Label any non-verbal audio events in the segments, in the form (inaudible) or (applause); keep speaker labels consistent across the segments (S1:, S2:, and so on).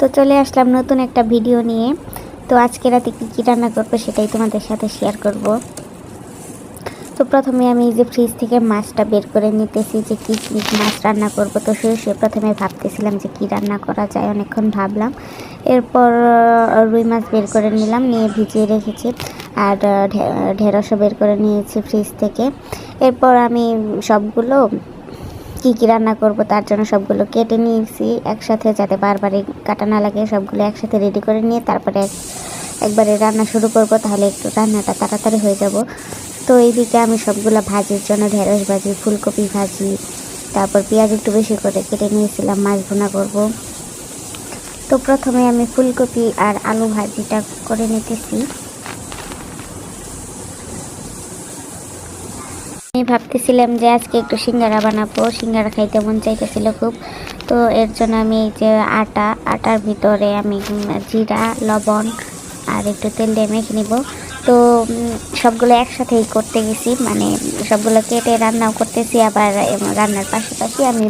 S1: তো চলে আসলাম নতুন একটা ভিডিও নিয়ে। তো আজকে রাতে কী কী রান্না করব সেটাই তোমাদের সাথে শেয়ার করব। তো প্রথমে আমি এই যে ফ্রিজ থেকে মাছটা বের করে নিতেছি যে কী মাছ রান্না করব। তো শুয়ে শুয়ে প্রথমে ভাবতেছিলাম যে কী রান্না করা যায়, অনেকক্ষণ ভাবলাম। এরপর রুই মাছ বের করে নিলাম, নিয়ে ভিজিয়ে রেখেছি। আর ঢেঁড়সও বের করে নিয়েছি ফ্রিজ থেকে। এরপর আমি সবগুলো কী কী রান্না করব তার জন্য সবগুলো কেটে নিয়েছি একসাথে যাতে বারবার কাটা না লাগে। সবগুলো একসাথে রেডি করে নিয়ে তারপরে এক- একবারে রান্না শুরু করব, তাহলে একটু রান্নাটা তাড়াতাড়ি হয়ে যাব। তো এইদিকে আমি সবগুলো ভাজির জন্য ঢেঁড়স ভাজি, ফুলকপি ভাজি, তারপর পেঁয়াজ একটু বেশি করে কেটে নিয়েছিলাম, মাছ ভুনা করব। তো প্রথমে আমি ফুলকপি আর আলু ভাজিটা করে নিতেছি। আমি ভাবতেছিলাম যে আজকে একটু সিঙ্গারা বানাবো। সিঙ্গারা খাইতে মন চাইতেছিল খুব। তো এর জন্য আমি এই যে আটা, আটার ভিতরে আমি জিরা, লবণ আর একটু তেল দিয়ে মেখে নিব। তো সবগুলো একসাথেই করতে গেছি। মানে সবগুলো কেটে রান্নাও করতেছি, আবার রান্নার পাশাপাশি আমি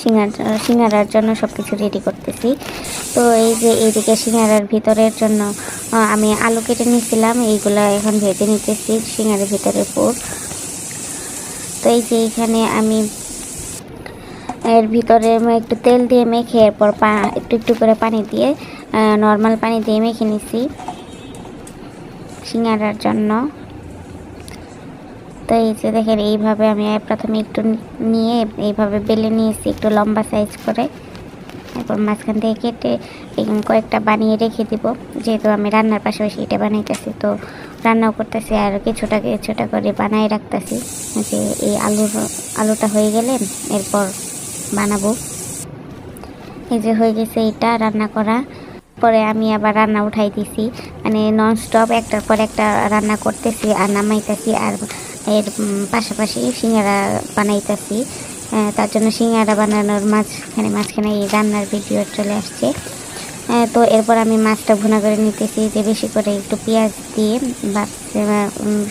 S1: সিঙ্গার, সিঙ্গারার জন্য সব কিছু রেডি করতেছি। তো এই যে এইদিকে সিঙ্গারার ভিতরের জন্য আমি আলু কেটে নিয়েছিলাম। এইগুলো এখন ভেজে নিতেছি, সিঙ্গারের ভিতরে পুর। তো এই যে এখানে আমি এর ভিতরে একটু তেল দিয়ে মেখে এরপর পা একটু একটু করে পানি দিয়ে নর্মাল পানি দিয়ে মেখে নিছি সিঙ্গারার জন্য। তো এই যে দেখেন, এইভাবে আমি প্রথমে একটু নিয়ে এইভাবে বেলে নিয়েছি একটু লম্বা সাইজ করে। এরপর মাঝখান থেকে কেটে কয়েকটা বানিয়ে রেখে দিব। যেহেতু আমি রান্নার পাশাপাশি এটা বানাইতেছি, তো রান্নাও করতেছি আর কিছুটা কিছুটা করে বানাই রাখতেছি। যে এই আলুর, আলুটা হয়ে গেলে এরপর বানাবো। এই যে হয়ে গেছে এটা রান্না করা। পরে আমি আবার রান্না উঠাই দিছি। মানে নন স্টপ একটার পর একটা রান্না করতেছি আর নামাইতেছি আর এর পাশাপাশি সিঙ্গারা বানাইতেছি। তার জন্য সিঙ্গারা বানানোর মাঝখানে মাঝখানে এই রান্নার ভিডিও চলে আসছে। তো এরপর আমি মাছটা ভুনা করে নিতেছি, যে বেশি করে একটু পেঁয়াজ দিয়ে বা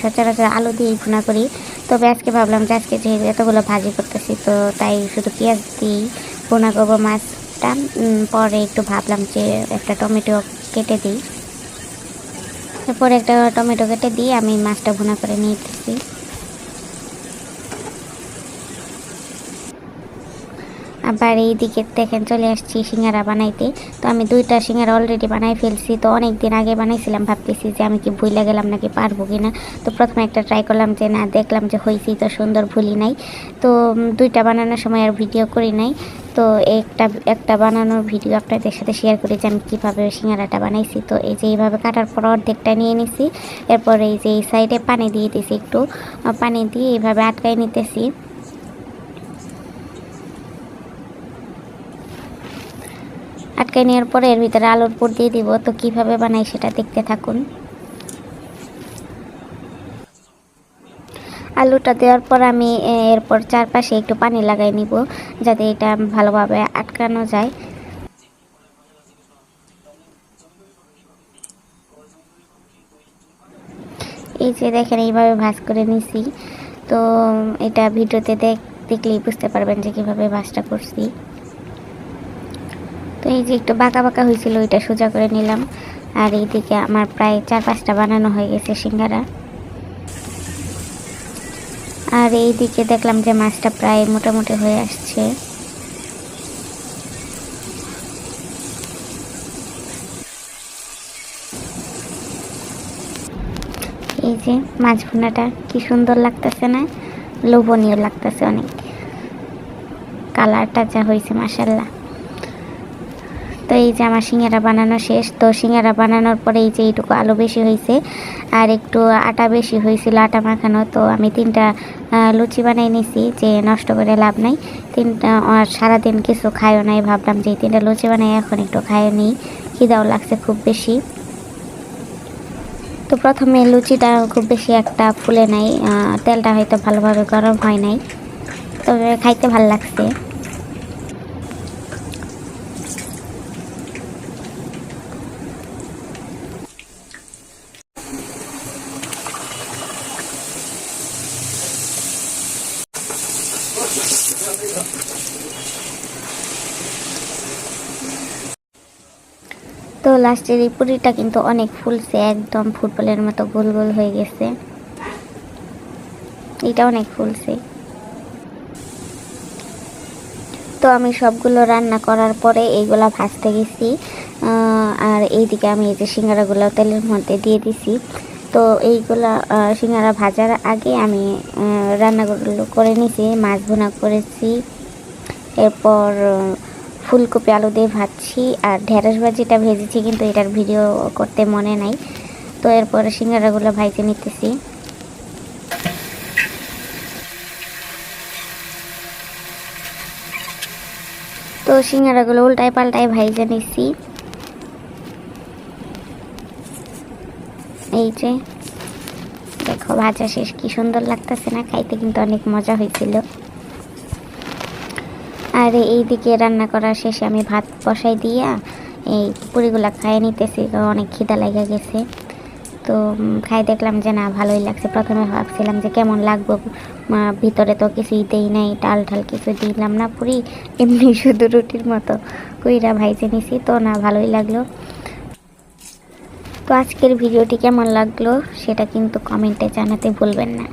S1: সচরাচর আলু দিয়েই ভুনা করি। তবে আজকে ভাবলাম যে আজকে যেহেতু এতগুলো ভাজি করতেছি, তো তাই শুধু পেঁয়াজ দিয়েই ভুনা করব মাছটা। পরে একটু ভাবলাম যে একটা টমেটো কেটে দিই। এরপর একটা টমেটো কেটে দিয়ে আমি মাছটা ভুনা করে নিতেছি। আবার এই দিকে দেখেন চলে আসছি সিঙ্গারা বানাইতে। তো আমি দুইটা সিঙ্গারা অলরেডি বানাই ফেলছি। তো অনেক দিন আগে বানাইছিলাম, ভাবতেছি যে আমি কি ভুলে গেলাম নাকি পারব কি না তো প্রথমে একটা ট্রাই করলাম যে না, দেখলাম যে হয়েছি তো সুন্দর ভুলি নাই। তো দুইটা বানানোর সময় আর ভিডিও করি নাই। তো একটা একটা বানানোর ভিডিও আপনাদের সাথে শেয়ার করি যে আমি কীভাবে সিঙ্গারাটা বানাইছি। তো এই যে এইভাবে কাটার পর অর্ধেকটা নিয়ে নিছি। এরপর এই যে এই সাইডে পানি দিয়ে দিছি একটু। পানি দিয়ে এইভাবে আটকাই নিতেছি। আটকে নেওয়ার পরে এর ভিতরে আলুর পুর দিয়ে দিব। তো কীভাবে বানাই সেটা দেখতে থাকুন। আলুটা দেওয়ার পর আমি এরপর চারপাশে একটু পানি লাগাই নিব, যাতে এটা ভালোভাবে আটকানো যায়। এই যে দেখেন, এইভাবে ভাজ করে নিছি। তো এটা ভিডিওতে দেখ, দেখলেই বুঝতে পারবেন যে কীভাবে ভাজটা করছি। এই যে একটু বাঁকা বাঁকা হয়েছিল, ওইটা সোজা করে নিলাম। আর এইদিকে আমার প্রায় চার পাঁচটা বানানো হয়ে গেছে সিঙ্গারা। আর এইদিকে দেখলাম যে মাছটা প্রায় মোটামুটি হয়ে আসছে। এই যে মাছ ভুনাটা কি সুন্দর লাগতেছে না? লোভনীয় লাগতেছে অনেক। কালারটা যা হয়েছে মাসাল্লাহ তো এই যে আমার সিঙ্গারা বানানো শেষ, তো সিঙ্গারা বানানোর পরে এই যে এইটুকু আলু বেশি হয়েছে আর একটু আটা বেশি হয়েছিল, আটা মাখানো। তো আমি তিনটা লুচি বানাই নিছি, যে নষ্ট করে লাভ নাই। তিনটা সারাদিন কিছু খাইও নাই, ভাবলাম যে তিনটা লুচি বানাই, এখন একটু খাইও নেই। খিদাও লাগছে খুব বেশি। তো প্রথমে লুচিটা খুব বেশি একটা ফুলে নাই তেলটা হয়তো ভালোভাবে গরম হয় নাই, তবে খাইতে ভালো লাগছে। তো লাস্টের এই পুরিটা কিন্তু অনেক ফুলছে, একদম ফুটবলের মতো গোল গোল হয়ে গেছে। এটা অনেক ফুলছে। তো আমি সবগুলো রান্না করার পরে এইগুলা ভাজতে গেছি। আর এইদিকে আমি এই যে সিঙ্গারাগুলো তেলের মধ্যে দিয়ে দিছি। তো এইগুলা সিঙ্গারা ভাজার আগে আমি রান্নাগুলো করে নিছি, মাছ ভুনা করেছি। এরপর ফুলকপি, আলু দিয়ে ভাজছি। আর ঢেঁড়স ভাজিটা ভেজেছি, কিন্তু এটার ভিডিও করতে মনে নাই। তো এরপরে সিঙ্গারাগুলো ভাইজে নিতেছি। তো সিঙ্গারাগুলো উল্টায় পাল্টায় ভাইজে নিছি। এই যে, দেখো, ভাজা শেষ। কি সুন্দর লাগতেছে না? খাইতে কিন্তু অনেক মজা হয়েছিল। আর এইদিকে রান্না করার শেষে আমি ভাত বসাই দিয়া এই পুরিগুলা খাইয়ে নিতেছি অনেক খিদা লেগে গেছে। তো খাই দেখলাম যে না, ভালোই লাগছে। প্রথমে ভাবছিলাম যে কেমন লাগবো ভিতরে তো কিছুই দেই নাই, ডাল ঠাল কিছু দিলাম না পুরি, এমনি (laughs) শুধু রুটির মতো কুইরা ভাইজে নিছি, তো না, ভালোই লাগল। তো আজকের ভিডিওটি কেমন লাগল, সেটা কিন্তু কমেন্টে জানাতে ভুলবেন না।